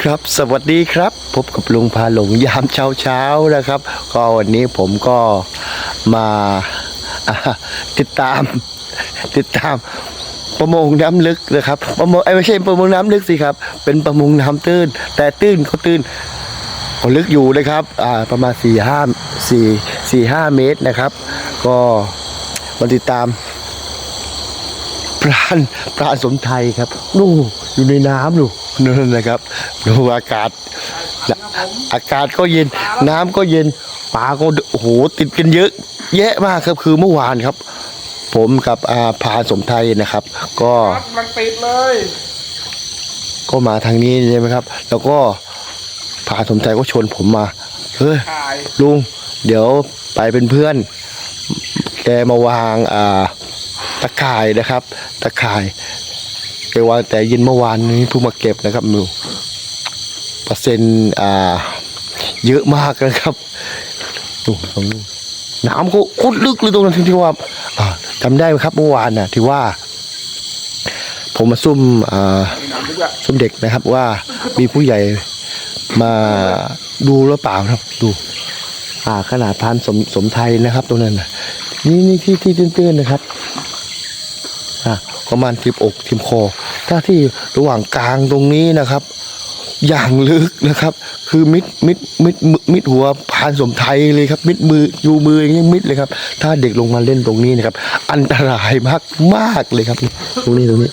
ครับสวัสดีครับ พบกับลุงพาหลงยามเช้าเช้านะครับ ก็วันนี้ผมก็มาติดตาม ติดตามประมงน้ำลึกนะครับประมงไอ้ไม่ใช่ประมงน้ำลึกสิครับ เป็นประมงน้ำตื้น แต่ตื้นเขาตื้นเขาลึกอยู่นะครับอ่าประมาณสี่ห้าสี่สี่ห้าเมตรนะครับ ก็มาติดตาม ราณปราณสมไทยครับนู่นอยู่ในน้ำดูนั่นนะครับดูอากาศนะอากาศก็เย็น น้ำก็เย็นปลาก็โอ้โหติดกันเยอะ แยะมากครับคือเมื่อวานครับ ผมกับอาพรานสมไทยนะครับ ก็ครับมันติดเลย ก็มาทางนี้ใช่ไหมครับ แล้วก็พรานสมไทยก็ชวนผมมาเฮ้ยถ่ายลุงเดี๋ยวไปเป็นเพื่อน แกมาวางอ่าตะข่ายนะครับ ตะข่ายแกวางแต่เย็นเมื่อวานนี้เพิ่งมาเก็บนะครับมิวเปอร์เซ็นต์อ่าเยอะมากนะครับดูตรงนี้น้ำก็โคตรลึกเลยตรงนั้นที่ว่าจำได้ไหมครับเมื่อวานน่ะที่ว่า ผมมาซุ่มอ่ามีหนังด้วยสมเด็จนะครับว่ามีผู้ใหญ่มาดูหรือเปล่านะครับ ดูอ่าขนาดพานสมสมไทยนะครับ ตรงนั้นนะนี่นี่ที่ที่ตื้นๆนะครับ ประมาณทิบอกทิมคอ ถ้าที่ระหว่างกลางตรงนี้นะครับ อย่างลึกนะครับ คือมิดมิดมิดมิดมิดหัวพานสมไทยเลยครับ มิดมืออยู่มืออย่างนี้มิดเลยครับ ถ้าเด็กลงมาเล่นตรงนี้นะครับ อันตรายมากมากเลยครับ ตรงนี้ตรงนี้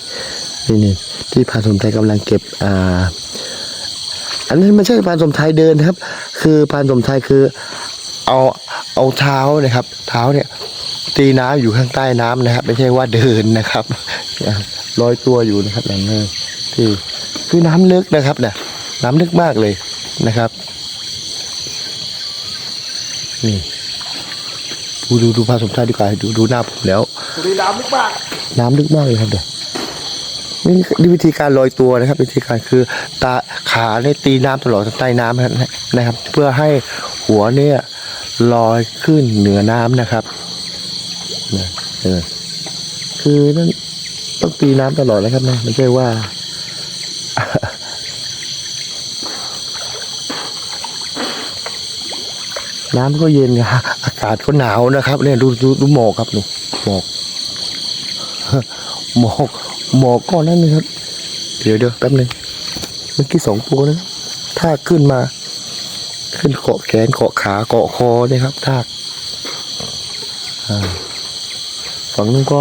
นี่นี่ที่พานสมไทยกำลังเก็บอ่าอันนั้นไม่ใช่พานสมไทยเดินครับ คือพานสมไทยคือเอาเอาเท้านะครับ เท้าเนี่ย ตีน้ำอยู่ข้างใต้น้ำนะครับ ไม่ใช่ว่าเดินนะครับลอยตัวอยู่นะครับนั่นเลยที่คือน้ำลึกนะครับนะน้ำลึกมากเลยนะครับนี่ดูดูดูพานสมไทยดีกว่าดูดูหน้าผมแล้วบุรีรัมย์ลึกมาก น้ำลึกมากเลยครับเดี๋ยวนี่นี่วิธีการลอยตัวนะครับ วิธีการคือตาขาเนี่ยตีน้ำตลอดใต้น้ำนะครับ เพื่อให้หัวเนี่ยลอยขึ้นเหนือน้ำนะครับ นะเออคือนั่นต้องตีน้ำตลอดนะครับนะไม่ใช่ว่า น้ำก็เย็นครับอากาศก็หนาวนะครับ เนี่ยดูดูดูหมอกครับดูหมอกหมอกหมอกก้อนนั้นนะครับ เดี๋ยวเดี๋ยวแป๊บหนึงเมื่อกี้สองตัวนะถ้าขึ้นมา ขึ้นเกาะแขนเกาะขาเกาะคอเนี่ยครับทากอ่า ฝั่งนู้นก็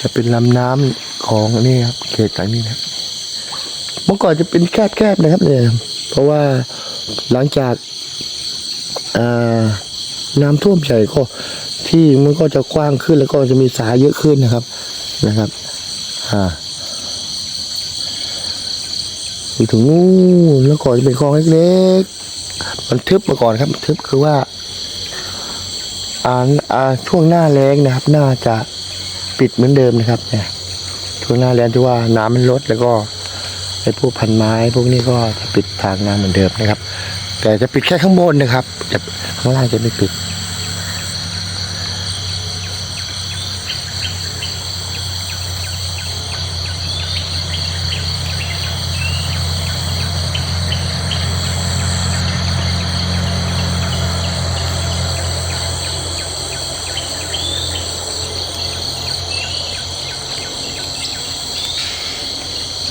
จะเป็นลำน้ำของนี่ครับเขตไหนนี่นะเมื่อก่อนจะเป็นแคบๆนะครับเนี่ยเพราะว่าหลังจากน้ำท่วมใหญ่ก็ที่มันก็จะกว้างขึ้นแล้วก็จะมีสายเยอะขึ้นนะครับนะครับอ่าไปถึงนู่นแล้วก่อนจะเป็นคลองเล็กๆมันทึบมาก่อนครับ ทึบคือว่า อ่าอ่าช่วงหน้าแล้งนะครับ น่าจะปิดเหมือนเดิมนะครับเนี่ยช่วงหน้าแล้งที่ว่าน้ำมันลดแล้วก็ไอ้พวกพันไม้ พวกนี้ก็จะปิดทางน้ำเหมือนเดิมนะครับ แต่จะปิดแค่ข้างบนนะครับจะข้างล่างจะไม่ปิด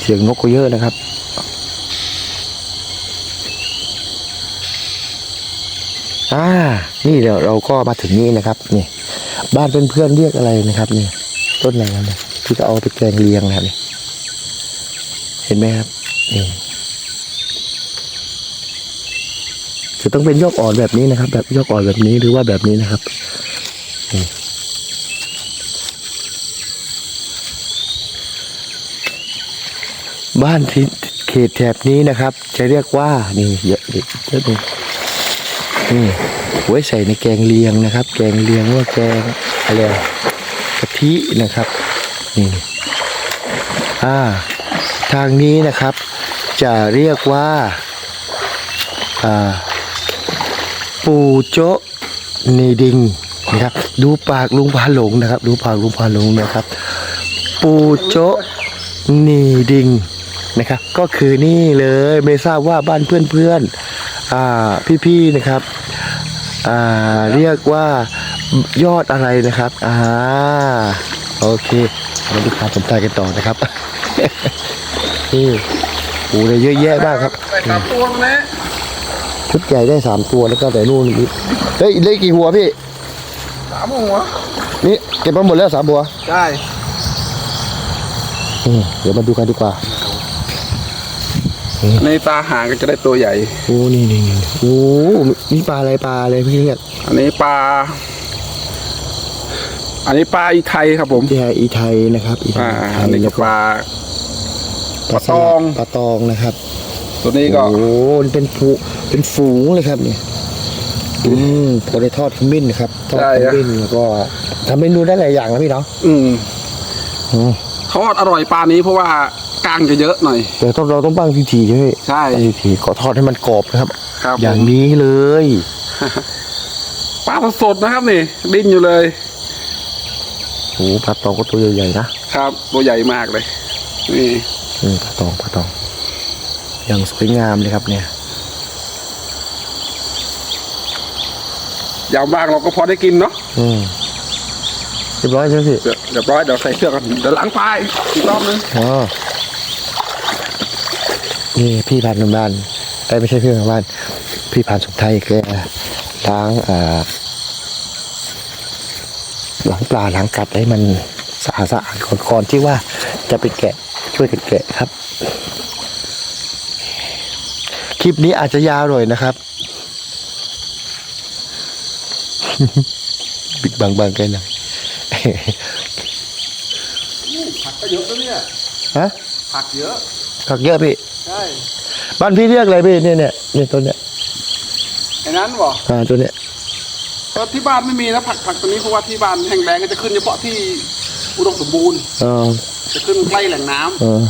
เสียงนกก็เยอะนะครับ อ่า นี่เดี๋ยวเราก็มาถึงนี่นะครับ นี่ บ้านเพื่อนๆเรียกอะไรนะครับ นี่ ต้นอะไรกันเนี่ยที่จะเอาไปแกงเลียงนะครับนี่เห็นไหมครับนี่จะต้องเป็นยอดอ่อนแบบนี้นะครับ แบบยอดอ่อนแบบนี้หรือว่าแบบนี้นะครับนี่ บ้านที่เขตแถบนี้นะครับ จะเรียกว่านี่เยอะเยอะเยอะเลยนี่ไว้ใส่ในแกงเลียงนะครับ แกงเลียงว่าแกงอะไรกะทินะครับนี่อ่าทางนี้นะครับ จะเรียกว่าอ่าปูโจนีดิงนะครับ ดูปากลุงพาหลงนะครับ ดูปากลุงพาหลงนะครับ ปูโจนีดิง นะครับ ก็คือนี่เลยไม่ทราบว่าบ้านเพื่อนๆอ่าพี่ๆนะครับอ่าเรียกว่ายอดอะไรนะครับอ่าโอเคเราดูความสนใจกันต่อนะครับนี่โอ้เลยเยอะแยะมากครับแต่สามตัวมันนะชุดใหญ่ได้สามตัวแล้วก็แต่นู่นนี่เฮ้ยได้กี่หัวพี่สามหัวนี่เก็บมาหมดแล้วสามหัวได้อืมเดี๋ยวมาดูกันดีกว่า ในตาหางก็จะได้ตัวใหญ่ โอ้นี่นี่นี่โอ้นี่ปลาอะไรปลาอะไรพี่เรียกอันนี้ปลา อันนี้ปลาอีไทยครับผมที่อีไทยนะครับอีไทอ่ายอันนี้ก็ปลาปลาสลัดตองปลาตองนะครับ ตัวนี้ก็โอ้นี่เป็นฝูเป็นฝูงเลยครับเนี่ยอืมพอได้ทอดขมิ้นนะครับทอดขมิ้นแล้วก็ทำเมนูได้หลายอย่างนะพี่เนาะอืมอืมทอดอร่อยปลานี้เพราะว่า กลางจะเยอะหน่อย แต่ต้องเราต้องบ้างทีทีๆใช่ไหมใช่ทีทีๆขอทอดให้มันกรอบนะครับ ครับอย่างผมนี้เลย ปลาสดๆนะครับนี่ ดิ้นอยู่เลย โอ้ปลาตองก็ตัวใหญ่ๆนะครับ ตัวใหญ่มากเลย นี่ อืมปลาตองปลาตอง อย่างสวยงามเลยครับเนี่ย ยาวมากเราก็พอได้กินเนาะอืมเรียบร้อยใช่ไหมพี่เดี๋ยวเรียบร้อยเดี๋ยวใส่เสื้อกันเดี๋ยวล้างปลาอีกอีกรอบนึงอ๋อ นี่พี่พันธุ์บ้านไอ้ยไม่ใช่พี่พันธุ์บ้าน พี่พันธุ์สุดไทยแกล้างอ่าล้างปลาล้างกัดให้มันสะอาดสะอาดก่อนๆที่ว่าจะไปแกะช่วยกันแกะครับ คลิปนี้อาจจะยาวหน่อยนะครับบิดบางๆกันหน่อยผักก็เยอะแล้วเนี่ยฮะผักเยอะผักเยอะพี่ ใช่บ้านพี่เรียกอะไรพี่เนี่ยเนี่ยเนี่ยตัวเนี้ยไอ้นั้นบ่อ่าตัวเนี้ยก็ที่บ้านไม่มีนะผักผักตัวนี้เพราะว่าที่บ้านแห้งแล้งก็จะขึ้นเฉพาะที่อุดมสมบูรณ์เออจะขึ้นใกล้แหล่งน้ำเออ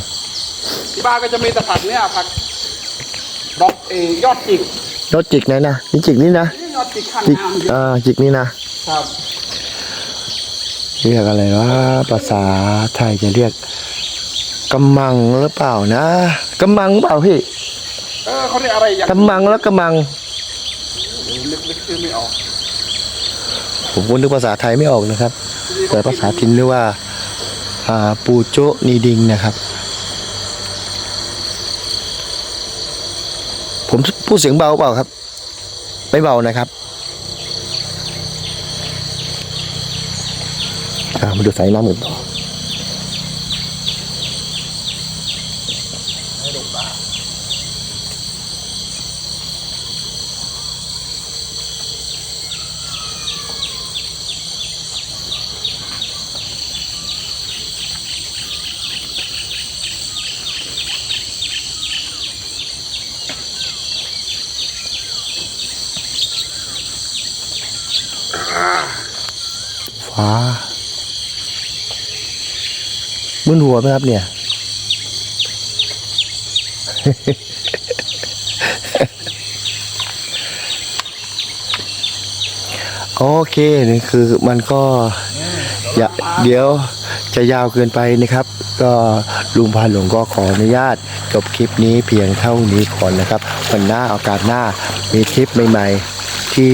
ที่บ้านก็จะมีแต่ผักเนี่ยผักดอกเอยอดจิกรถจิกไหนนะนี่จิกนี่นะนี่ยอดจิกข้างจิกน้ำเยอะอ่าจิกนี่นะครับเรียกอะไรว่าภาษาไทยจะเรียกกำมังหรือเปล่านะ กำมังเปล่าพี่เออเขาเรียกอะไรอย่างกำมังแล้วกำมังนึกนึกชื่อไม่ออกผมก็นึกภาษาไทยไม่ออกนะครับ แต่ภาษาทินเรียกว่าอ่าปูโจนีดิงนะครับ ผมพูดเสียงเบาเปล่าครับ ไม่เบานะครับอ่ามาดูสายน้ำกันต่อ มึนหัวไหมครับเนี่ย โอเคนี่คือมันก็อย่าเดี๋ยวจะยาวเกินไปนะครับ ก็ลุงพานหลวงก็ขออนุญาตจบคลิปนี้เพียงเท่านี้ก่อนนะครับ วันหน้าโอกาสหน้ามีคลิปใหม่ๆ ที่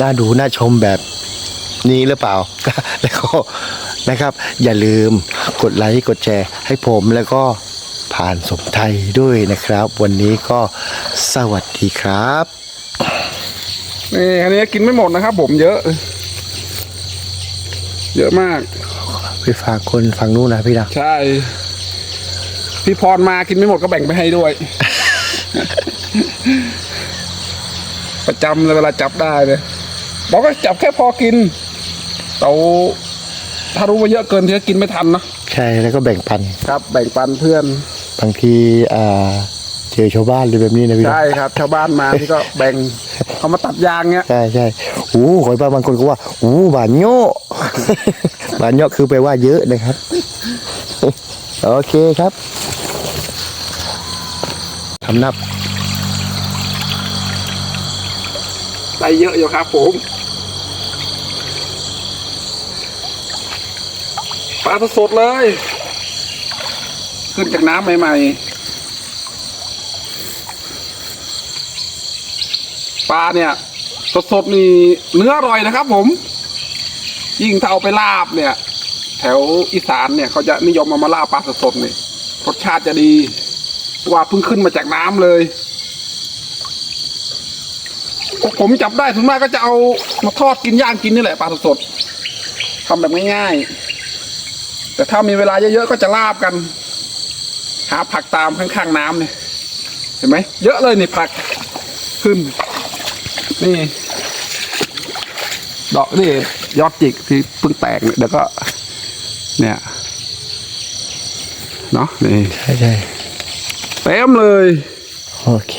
น่าดูน่าชมแบบนี้หรือเปล่า แล้วก็ นะครับ อย่าลืมกดไลค์กดแชร์ให้ผมแล้วก็ผ่านสมไทยด้วยนะครับ วันนี้ก็สวัสดีครับนี่อันนี้กินไม่หมดนะครับ ผมเยอะ เยอะมากไปฝากคนฝั่งนู้นนะพี่นะใช่ พี่พรมากินไม่หมดก็แบ่งไปให้ด้วย ประจำเลยเวลาจับได้เลยบอกก็จับแค่พอกินเรา ถ้ารู้ว่าเยอะเกินที่กินไม่ทันเนาะใช่แล้วก็แบ่งปันครับ แบ่งปันเพื่อนบางทีอ่าเจอชาวบ้านหรือแบบนี้นะพี่นะใช่ครับ ชาวบ้านมาที่ก็แบ่งเขามาตัดยางเงี้ยใช่ใช่โอ้ขอยบ้านบางคนก็ว่าโอ้บานโยบานโยคือแปลว่าเยอะนะครับโอเคครับทำนับได้เยอะอยู่ครับผม ปลาสดเลย ขึ้นจากน้ำใหม่ๆ ปลาเนี่ย สดๆนี่เนื้ออร่อยนะครับผม ยิ่งถ้าเอาไปลาบเนี่ย แถวอีสานเนี่ยเขาจะนิยมเอามาลาบปลาสดๆนี่รสชาติจะดีว่าเพิ่งขึ้นมาจากน้ำเลยผมจับได้ส่วนมากก็จะเอามาทอดกินย่างกินนี่แหละปลาสดๆทำแบบง่ายๆ แต่ถ้ามีเวลาเยอะๆก็จะลาบกัน หาผักตามข้างๆน้ำเนี่ยเห็นไหมเยอะเลยนี่ผักขึ้น นี่ ดอกนี่ยอดจิกที่เพิ่งแตกเนี่ยเดี๋ยวก็ เนี่ยเนาะนี่ใช่ใช่เต็มเลย โอเค